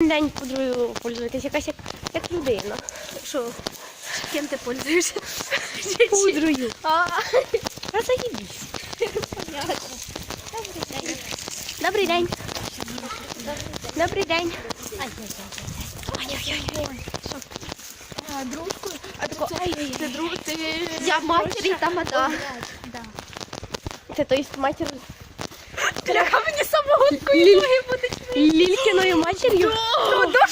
день пудрою пользуєтесь, якась як, як людина. Що? Кем ти пользуєшся? Пудрою. А, заїбісь. Добрий день. Добрий день. А, дружку? А тако, ти друг, ти... Я матері та мада. Да. Це то есть матір Бляха, мені Ліль- ноги будуть. Лількиною матір'ю.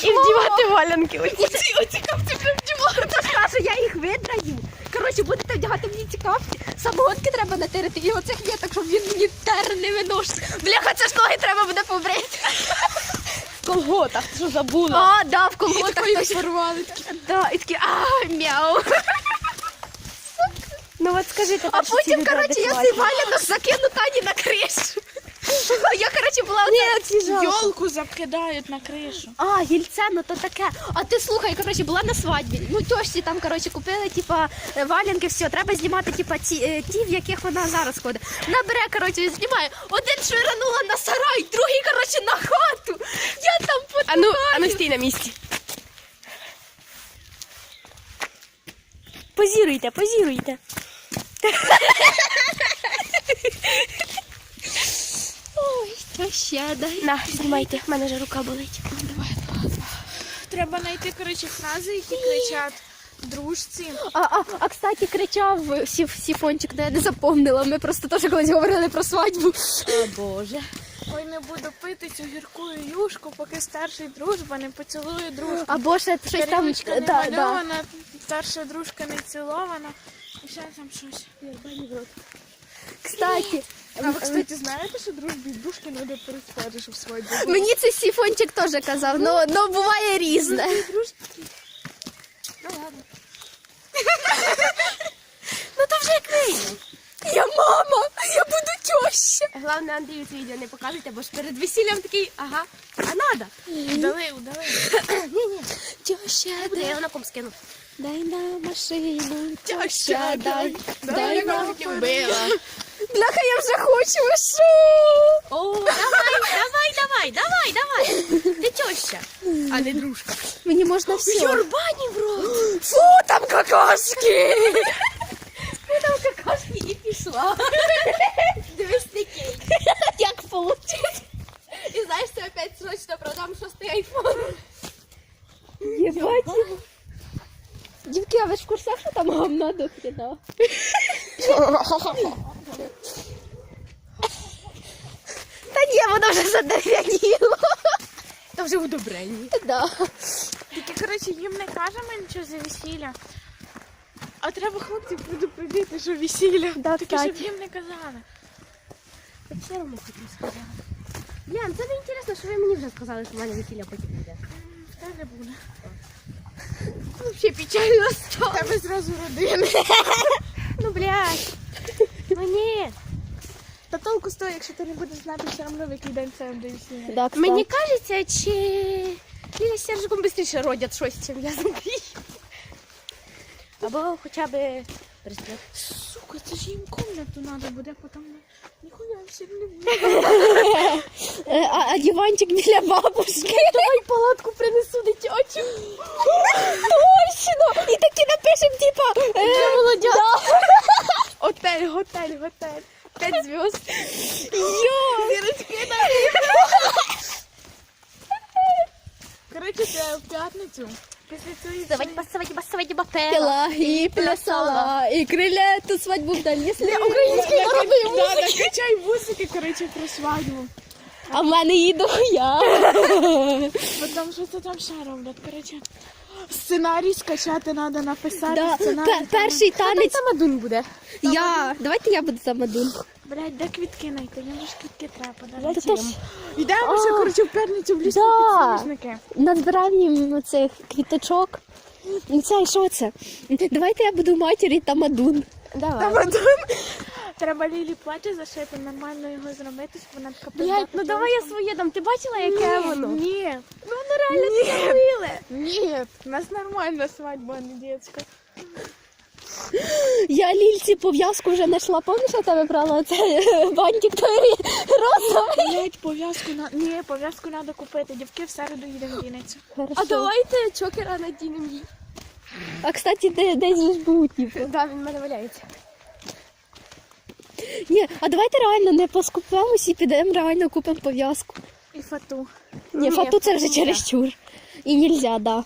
І вдівати валянки. Оці. Оці, оці капці прям вдівати. Тож каже, я їх видраю. Коротше, будете вдягати мені ці капці. Самогонки треба натерти. І оцих віток, щоб він мені тер не виносить. Бляха, це ж ноги треба буде побрити. В колготах, ти що забула? А, да, в колготах хтось порвали. Да, і такі, а, мяу. Ну от скажи, А потім, коротше, я цей валянок закину Тані на кришу. Я, коротше, була оце... Ні, ці жалко. Йолку закидають на кришу. А, гільце, ну то таке. А ти слухай, коротше, була на свадьбі. Ну, тьошці там, коротше, купили, типа, е, валянки, все, треба знімати, типа, ті, е, ті, в яких вона зараз ходить. Вона бере, коротше, знімає. Один швиранула на сарай, другий, коротше, на хату. Я там по А ну, а ну стій на місці. Позіруйте, позіруйте. Ой, та ще дай. На, знімайте, в мене вже рука болить. Треба знайти, коротше, фрази, які кричать дружці. А, а, а кстати, кричав сіф, сіфончик, де я не запомнила. Ми просто теж колись говорили про свадьбу. О Боже. Ой, не буду пити цю гірку юшку, поки старший дружба не поцілує дружку. Або ще щось там. Не Да, да. старша дружка не цілована. І ще там щось. Кстати, А ви, кстати, знаєте, що дружбі і дружки треба переспати, щоб свадьба була? мені це сіфончик теж казав, ну, ну буває різне. Дружки. Ну ладно. Ну то вже як вийде. Я мама, я буду теща. Головне, Андрію це відео не показуйте, бо ж перед весіллям такий, ага, а надо. Удали, удали. Теща, Буде, я його на комп скину. дай на машину. Теща, дай, Дай на на вбила. Бляха, я вже хочу, ви що? О, давай, давай, давай, давай, давай. Ти теща, а не дружка. Мені можна все. Юрбані в рот. Фу, там какашки. Ти там какашки і пішла. Дивись такий. Як получить? І знаєш, це опять срочно продам шостий айфон. Єбать. Дівки, а ви ж в курсах, що там гамна до хрена? Та ні, воно вже задерев'яніло. Та вже удобрені. Да. Тільки, коротше, їм не кажемо нічого за весілля. А треба хлопців предупредити, що весілля. Да, Таке, щоб кстати. їм не казали. Я все одно хотів сказати. Ян, це не інтересно, що ви мені вже сказали, що в мене весілля потім буде. В тебе буде. Взагалі печально стало. Тебе зразу родини. Ну, блядь. Ну ні. Та толку того, якщо ти не будеш знати, все одно в який день це весілля. Да, Мені кажеться, чи Ліля з Сержиком швидше родять щось, чим я з Андрієм. Або хоча б перестріл. Сука, це ж їм комнату треба буде, потім ніхуя все не буде. Е, А, а диванчик для бабушки. Давай палатку принесу дитячу. Точно! І таки напишем, типа, е, молодят. Отель, готель, готель. П'ять зв'язд. йо! Зірочки на Коротше, це в п'ятницю. Після цієї Давай, басовать, басовать, бапела. Пила і плясала, і криля ту свадьбу вдалі. Українською народною Да, музикою. накачай вусики, коротше, про свадьбу. А в мене їду я. Потім що це там ще роблять, коротше. Сценарій скачати треба написати. Да, сценарій. пе- перший танець. Тамадун буде. Я. Давайте я буду самодун. Блядь, де квітки знайти? Мені ж квітки треба Та подарити. то ж Йдемо ще, коротше, в п'ятницю в лісу Да. підсніжники. Назбираємо цих квіточок. Ну це що це? Давайте я буду матір'ю Тамадун. Давай. Потім треба Лілі плаття зашити, нормально його зробити, щоб вона така Блядь, ну давай я своє дам. Ти бачила, яке воно? Ні, Ну воно реально зробили. ні, у нас нормальна свадьба, а не дитяча. Я лільці пов'язку вже знайшла. Пам'ятаєш, я тебе брала це бантик той Розовий. Блять, пов'язку на. Ні, пов'язку треба купити. Дівки в середу їдемо в Вінницю. А давайте чокера надінемо їй. А кстати, де, десь же ж був, типу. Да, він в мене валяється. Ні, а давайте реально не поскупимось і підемо реально купимо пов'язку. І фату. Ні, Ні, фату це вже чересчур. І нельзя, да.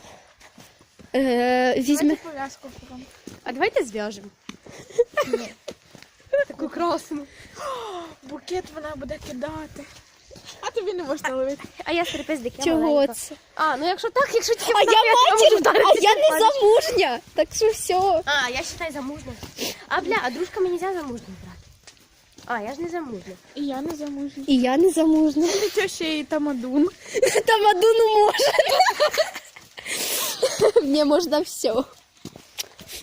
Е, візьме. Давайте пов'язку купимо. А давайте зв'яжемо. Ні. Таку красну. Букет вона буде кидати. А тобі не можна ловити. А я стрепездик, я Чого маленька. це? А, ну якщо так, якщо тільки А я матір, а я не замужня. Так що все. А, я считай замужня. А, бля, а дружками нельзя замужним брати. А, я ж не замужня. І я не замужня. І я не замужня. Це ще і тамадун. Там Адуну може. Мені можна все.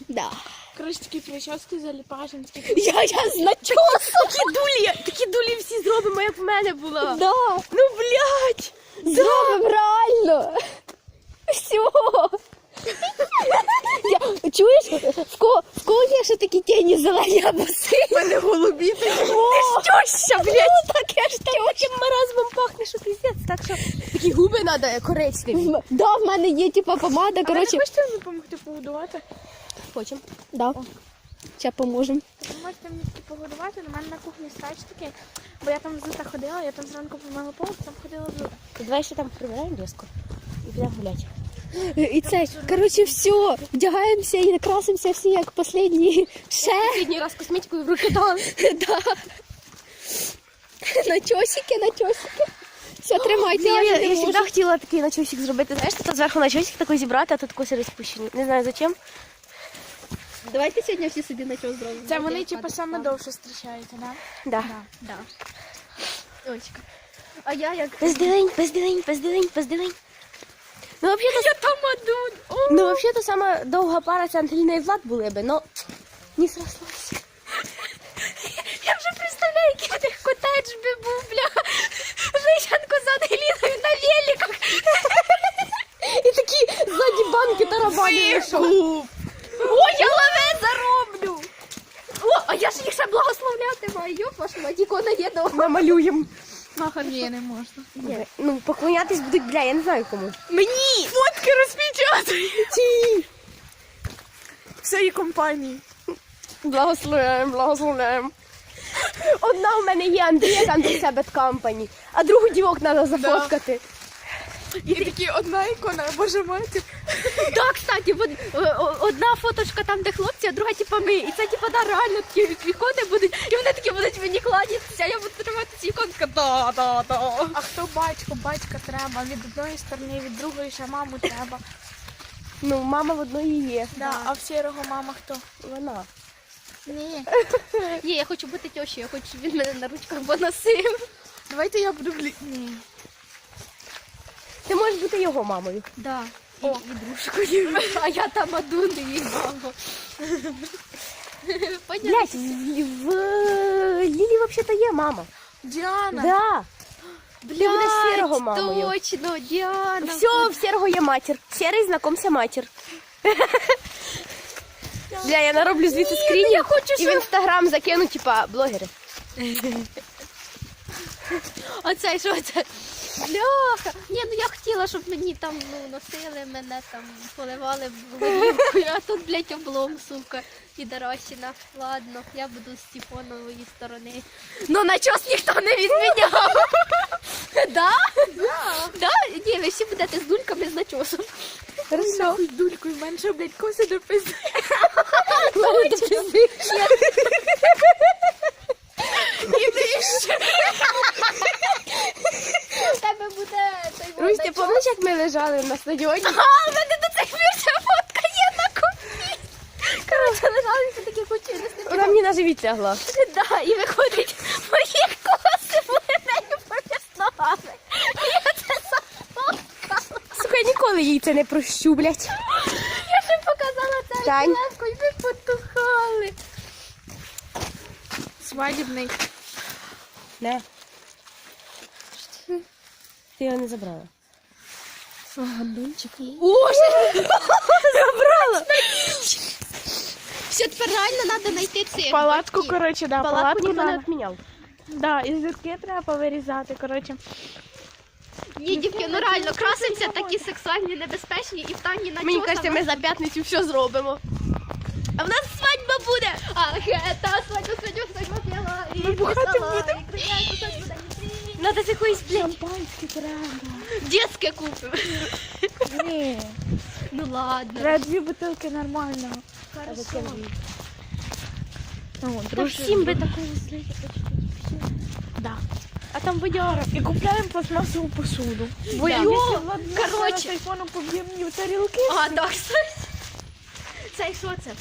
Да. Коротше, такі прически заліпашем, Я, я значок. Такі дулі, такі дулі всі зробимо, як в мене було. Да. Ну, блядь. Зробимо реально. Все. Я, чуєш, в кого, ще такі тіні зелені або сині? мене голубі такі. О, Теща, блядь. Ну, таке ж тьоща. Таким маразмом пахне, що піздець. Так що такі губи треба коричневі. Да, в мене є типа помада, А ви не хочете допомогти погодувати? Хочемо. Да. Ще поможемо. Ви можете мені таки погодувати, у мене на кухні стач такий, бо я там взута ходила, я там зранку помила пол, там ходила взута. Давай ще там прибираємо різко. І підемо гуляти. І це, коротше, все, вдягаємося і красимося всі як останні. Ще. Останній раз косметикою в руки дали. Да. На чосики, на чосики. Все, тримайте, Я, я, я, вже я не можу. завжди хотіла такий начосик зробити. Знаєш, тут зверху начосик такий зібрати, а тут коси розпущені. Не знаю зачем. Давайте сьогодні всі собі на чос зробимо. Це вони типу саме довше зустрічаються, да? Да. Да. Очка. А я як... Пиздилень, пиздилень, пиздилень, пиздилень. Ну, взагалі-то... Я тамадун! Ну, взагалі-то сама довга пара це Антеліна і Влад були би, но не срослося. Я вже представляю, який в них котедж би був, бля. Жичанко з Ангеліною на великах. І такі ззаді банки тарабани вийшов. О, я лаве зароблю. О, а я ж їх ще благословляти маю. Йоп, вашу мать, ікона є дома. Намалюємо. Нахер ні, не можна. Ну, поклонятись будуть, бля, я не знаю кому. Мені! Фотки розпечатають! Всієї компанії. Благословляємо, благословляємо. Одна у мене є Андрія там до себе компані, а другу дівок треба зафоткати. І такі одна ікона, боже матір. Так, кстати, от, о- одна фоточка там, де хлопці, а друга типа ми. І це типа да, реально такі ікони будуть, і вони такі будуть мені кланятися, я буду тримати ці ікони, така да, да, да. А хто батько? Батька треба. Від одної сторони, від другої ще маму треба. Ну, мама в одної є. Да. А в сірого мама хто? Вона. Ні. Ні, я хочу бути тьощою, я хочу, щоб він мене на ручках поносив. Давайте я буду глі... Ні. Ти можеш бути його мамою. Да. О, і дружкою. А я там Адун і її мама. Понятно. Блять, в Лілі взагалі-то є мама. Діана. Да. Блядь, буде сірого мамою. Точно, Діана. Все, в серого є матір. Серий знакомся матір. Бля, я нароблю звідси скрінів я хочу, і в інстаграм закину, типа, блогери. Оце що це? Бляха. Ні, ну я хотіла, щоб мені там ну, носили мене там, поливали горілкою, а тут, блядь, облом, сука, і Даращина. Ладно, я буду з Тіпонової сторони. Ну на чос ніхто не відміняв. Да? Да? Ні, ви всі будете з дульками з начосом. Хорошо. З дулькою менше, блядь, коси до пизди. Мене до У тебе буде той Русь, ти пам'ятаєш, як ми лежали на стадіоні? А, у мене до цих пір ця фотка є на купі. Коротше, лежали всі такі кучі, Вона мені на живіт лягла. Да, і виходить мої коси були нею поміж ногами. І Я це зафоткала. Сука, я ніколи їй це не прощу, блядь. Я ще показала це Тань. І ми потухали. Свадібний. Не. Ти його не забрала. Свагандунчик. Забрала. Все, тепер реально треба знайти цих. Палатку, батьків. коротше, да, Палатку палатку ніхто не надо. відміняв. Да, і зірки треба повирізати, коротше. Ні, дівки, ну реально, красимося такі сексуальні, небезпечні і в Тані на Мені кажеться, ми за п'ятницю все зробимо. А в нас свадьба буде! А, та свадьба, свадьба, свадьба п'яла. Ми бухати будемо? і кричати, свадьба буде. Надо з якоїсь, блядь. Шампанське треба. Дєтське купимо. Ні. Ну ладно. Треба дві бутилки нормального. Ну, Та всім би такого злити. Да. А там водяра. І купляємо пластмасову посуду. Бо Влад Короче. тарілки. А, так, це що це?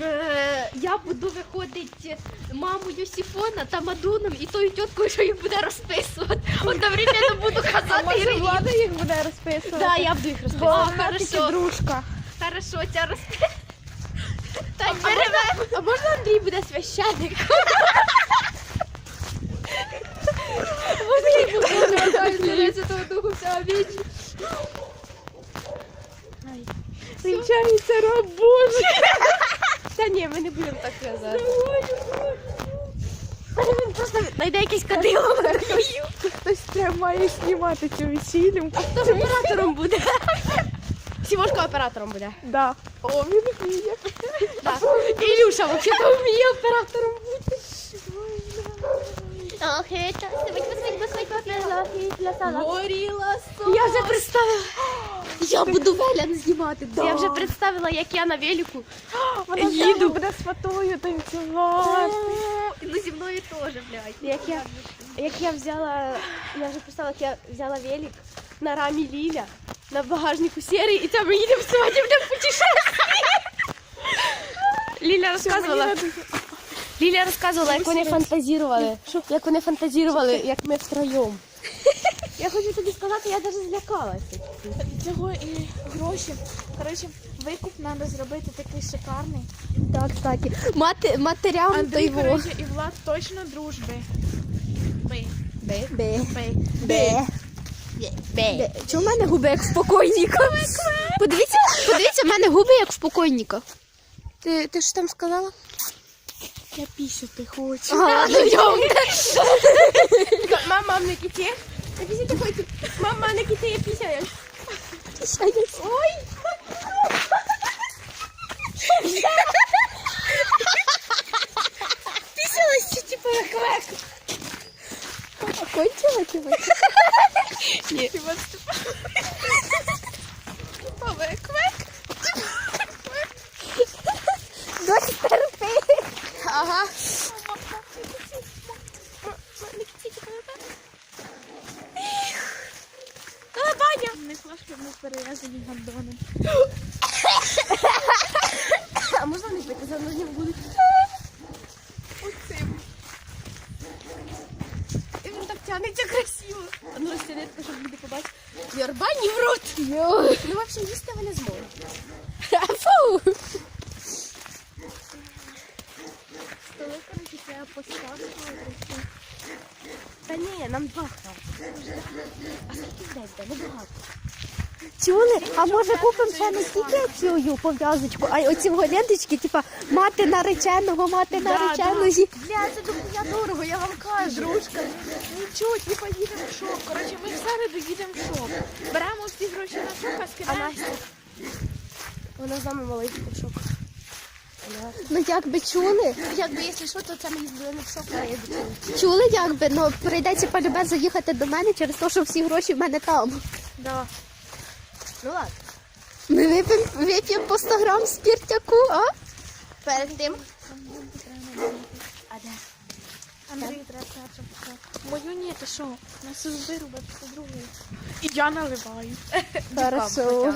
Е, Я буду виходити мамою Сіфона та Мадуном і тою тіткою, що їх буде розписувати. Одновременно буду А казати може влада їх буде розписувати? Да, я буду їх Бо розписувати. Вона тільки хорошо. дружка. Хорошо, ця розписує. Так, беремо. А можна Андрій буде священник? Вінчається раб Божий. Та ні, ми не будемо так казати. Він просто знайде якесь кадило. Хтось треба має знімати цю весіллю. Хто ж оператором буде? Сімошка оператором буде. Да. О, він вміє. Так. Ілюша взагалі вміє оператором бути. Ох, это. Горіла Я вже представила. Я буду Велян знімати. Я вже представила, як я на велику. Вона їду буде з фатою танцювати. Ну зі мною теж, блядь. Як я, як я взяла, я вже представила, як я взяла велик на рамі Ліля, на багажнику серії, і там ми їдемо свадібне путешествие. Ліля розказувала. Ліля розказувала, як вони фантазірували. Як вони фантазірували, як ми втроєм. Я хочу тобі сказати, я навіть злякалася. Цього і гроші. Коротше, викуп треба зробити такий шикарний. Так, кстати. Мати, матерям Андрій, того. коротше, і Влад точно дружби. Би. Бе. Би. Бе. Бе. Чому в мене губи як в покойника? Подивіться, подивіться, в мене губи як в покойника. Ти, ти що там сказала? Я пісяти хочу. А, ну йомте. Мама, мам, не кіті. Я пісяти хочу. Мама, не кіті, я пісяю. Ой! Пісялась, типу, як лек. Кончила тебе? Ні. Досі терпи. Ага. Не флажки ми перев'язані гандоном. А можна не пити? За мною будуть. І він так тягнеться красиво. А ну розтягни, щоб люди побачили. Йорбані в рот. Ну, взагалі, їсти вони зможуть. Фу. Столи, коротше, треба поставити. Та ні, нам два хватить. А скільки десь, де? Небагато. Чули? А може купимо ще не тільки цю пов'язочку, а й оці ленточки, типа мати нареченого, мати нареченої. Бля, це дохуя дорого, я вам кажу. Дружка, нічого, типа їдемо в шоп. Коротше, ми в середу їдемо в шоп. Беремо всі гроші на шоп, а скидаємо. Вона з нами маленький шок. Ну якби чули, Якби, якщо що, то це мені було не шок, я чули, якби, ну прийдеться полюбе заїхати до мене через те, що всі гроші в мене там. Да. Ну ладно. Ми вип'ємо вип'ємо по 100 грам спіртяку, а? Перед тим. Андрій, треба писати. Мою ні, ти що? Нас вирубати по другої. І я наливаю. Хорошо.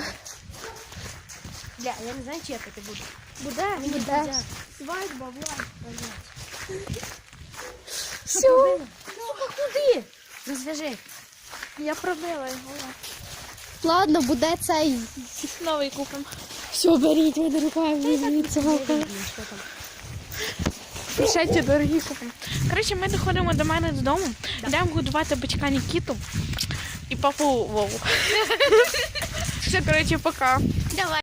Бля, я не знаю, чи я таки буду. Буде? Мені Буде. Свадьба, Влад. Все. Куди? Розв'яжи. Я пробила його. Ладно, буде цей. Новий купимо. Все, беріть, мене руками, беріть цього. Прощайте, дорогі купимо. Коротше, ми доходимо до мене додому, йдемо годувати батька Нікіту і папу Вову. Все, коротше, пока. Давай.